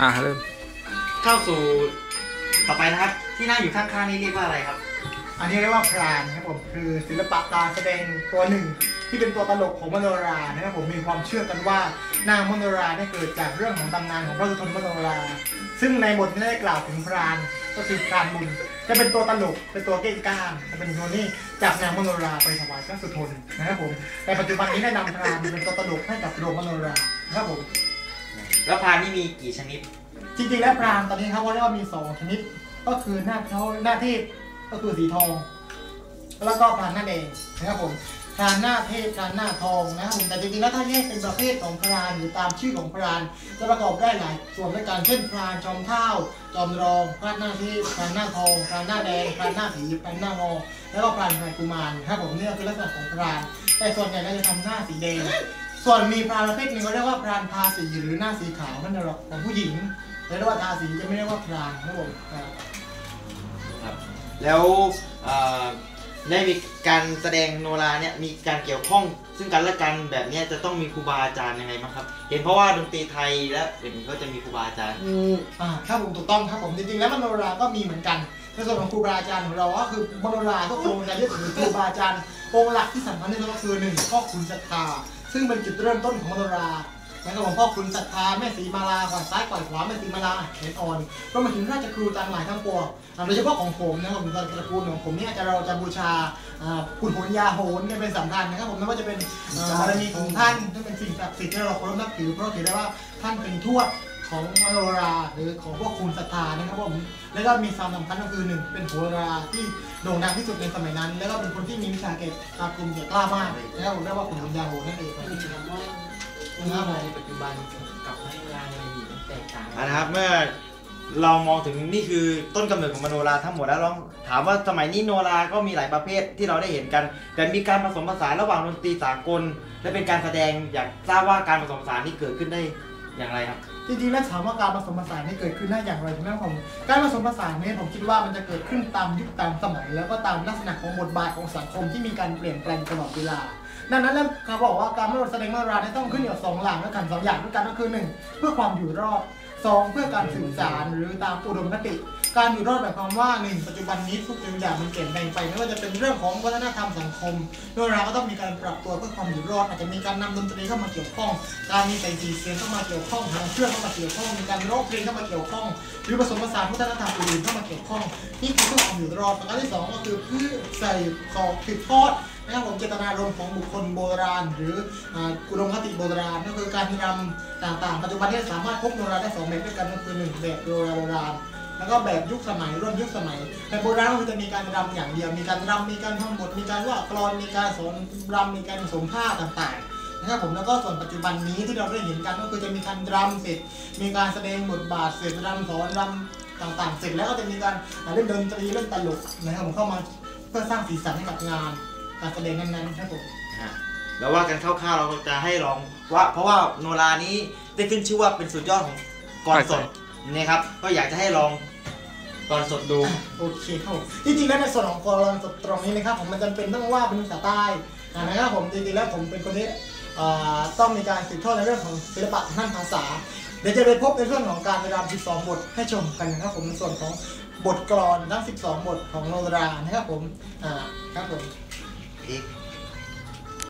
อะเริ่มเข้าสู่ต่อไปนะครับ ที่นั่งอยู่ข้างๆนี่เรียกว่าอะไรครับ อันนี้เรียกว่าพรานนะครับผมคือศิลปะการแสดงตัวหนึ่ง ที่เป็นตัวตลกของมโนรานะครับผมมีความเชื่อกันว่านางมโนราได้เกิดจากเรื่องของตำนานของพระสุทนมโนรา ซึ่งในบทนี้ได้กล่าวถึงพรานก็คือพรานบุญจะเป็นตัวตลกเป็นตัวเก้งก้างจะเป็นคนที่จับนางมโนราไปถวายพระสุทนนะครับผมแต่ปัจจุบันนี้ได้นำพรานเป็นตัวตลกให้กับโรงมโนรานะครับผม แล้วพรานนี่มีกี่ชนิด จริงๆแล้วพรานตอนนี้เขาเรียกว่ามีสองชนิด ก็คือหน้าเขาหน้าเทพก็คือสีทอง แล้วก็พรานหน้าแดงนะครับผมพรานหน้าเทพพรานหน้าทองนะครับผมแต่จริงๆแล้วถ้าแยกเป็นประเภทของพรานหรือตามชื่อของพรานจะประกอบได้หลายส่วนด้วยกันเช่นพรานจอมเท่าจอมรองพรานหน้าเทพพรานหน้าทองพรานหน้าแดงพรานหน้าผีพรานหน้างอแล้วก็พรานพรานกุมารนะครับผมเนี่ก็คือลักษณะของพราน แต่ส่วนใหญ่เราจะทำหน้าสีแดง ส่วนมีพรานประเภทหนึ่งเขาเรียกว่าพรานทาสีหรือหน้าสีขาวนั่นแหละของผู้หญิงเรียกว่าทาสีจะไม่เรียกว่าพรานครับผมอ่าแล้วได้มีการแสดงโนราเนี่ยมีการเกี่ยวข้องซึ่งกันและกันแบบนี้จะต้องมีครูบาอาจารย์ยังไงบ้างครับ เห็นเพราะว่าดนตรีไทยและอื่นก็จะมีครูบาอาจารย์อืมอ่าครับผมถูกต้องครับผมจริงๆแล้วมโนราก็มีเหมือนกันในส่วนของครูบาอาจารย์ของเราก็คือมโนราก็คงจะยึดถือครูบาอาจารย์องค์หลักที่สำคัญที่สุดก็คือหนึ่งพ่อคุณศรัทธา ซึ่งเป็นจุดเริ่มต้นของมโนรานะครับผมพ่อคุณศรัทธาแม่ศรีมาลาขวาซ้ายขวาขวาแม่ศรีมาลาเขนอ่อนรวมไปถึงราชครูต่างหลายทั้งปวงโดยเฉพาะของผมนะครับผมตระกูลของผมเนี่ยจะเราจะบูชาคุณโหนยาโหนเนี่ยเป็นสำคัญนะครับผมไม่ว่าจะเป็นบารมีของท่านที่เป็นสิ่งศักดิ์สิทธิ์ที่เราเคารพนับถือเพราะถือได้ว่าท่านเป็นทวด ของมโนราหรือของพวกคุณศรัทธานะครับผมแล้วก็มีความสำคัญก็คือหนึ่งเป็นโหราที่โด่งดังที่สุดในสมัยนั้น แล้วก็เป็นคนที่มีวิชาเก่งตากลุ่มเก่งกล้ามากนะครับผมเรียกว่าขุนพลยาโหนั่นเองครับคือคำว่าเมื่อในปัจจุบันกับให้เวลาในอดีตมันแตกต่างกัอะนะครับเมื่อเรามองถึงนี่คือต้นกำเนิดของมโนราทั้งหมดแล้วลองถามว่าสมัยนี้โนราก็มีหลายประเภทที่เราได้เห็นกัน แต่มีการผสมผสานระหว่างดนตรีสากล และเป็นการแสดงอยากทราบว่าการผสมผสานนี่เกิดขึ้นได้ อย่างไรครับ จริงๆแล้วถามว่าการผสมผสานนี่เกิดขึ้นได้อย่างไรใช่ไหมครับผมการผสมผสานนี่ผมคิดว่ามันจะเกิดขึ้นตามยุคตามสมัย แล้วก็ตามลักษณะของบทบาทของสังคมที่มีการเปลี่ยนแปลงตลอดเวลาดังนั้นแล้วเขาบอกว่าการแสดงมโนรานี่ต้องขึ้นอยู่สองหลังด้วยกันสองอย่างด้วยกันก็คือหนึ่งเพื่อความอยู่รอด สองเพื่อการสื่อสารหรือตามอุดมคติ การอยู่รอดหมายความว่าหนึ่งปัจจุบันนี้ทุกสิ่งอย่างมันเปลี่ยนแปลงไปไม่ว่าจะเป็นเรื่องของวัฒนธรรมสังคมโนราก็ต้องมีการปรับตัวเพื่อความอยู่รอดอาจจะมีการนำดนตรีเข้ามาเกี่ยวข้อง การมีแสงสีเสียงเข้ามาเกี่ยวข้องทางเครื่องเข้ามาเกี่ยวข้อง มีการร้องเพลงเข้ามาเกี่ยวข้อง หรือผสมผสานวัฒนธรรมอื่นเข้ามาเกี่ยวข้องนี่คือเพื่อความอยู่รอดประการที่สองก็คือเพื่อใส่ของติดทอดนะครับผมเจตนารมณ์ของบุคคลโบราณ หรืออุดมคติโบราณก็คือการรำต่างๆ ปัจจุบันนี้สามารถพบโนราได้สองแบบด้วยกันก็คือหนึ่งแบบโนราโบราณแล้วก็แบบยุคสมัยร่วมยุคสมัยแต่โบราณก็คือจะมีการรำอย่างเดียว มีการรำมีการท่องบท มีการว่ากลอน มีการสอนรำมีการสมผ้าต่างๆนะครับผมแล้วก็ส่วนปัจจุบันนี้ที่เราได้เห็นกันก็คือจะมีการรำเสร็จ มีการแสดงบทบาทเสร็จรำสอนรำต่างๆ เสร็จแล้วก็จะมีการเล่นดนตรีเล่นตลกนะครับผมเข้ามาเพื่อสร้างสีสันให้กับงาน การแสดงนั้นๆครับผมอะแล้วว่ากันคร่าวๆเราจะให้ลองว่าเพราะว่าโนรานี้ได้ขึ้นชื่อว่าเป็นสุดยอดของกรสดนี่ครับก็อยากจะให้ลองกรสดดูโอเคครับผมจริงๆแล้วในส่วนของกรอนตรงนี้นะครับผมมันจำเป็นต้องว่าเป็นภาษาใต้อ่านะครับผมจริงๆแล้วผมเป็นคนที่อ่าต้องมีการสืบทอดในเรื่องของศิลปะทางด้านภาษา เดี๋ยวจะไปพบในเรื่องของการรำ12 บทให้ชมกันนะครับผมในส่วนของบทกลอนทั้ง 12 บทของโนรานะครับผมอ่าครับผม อีก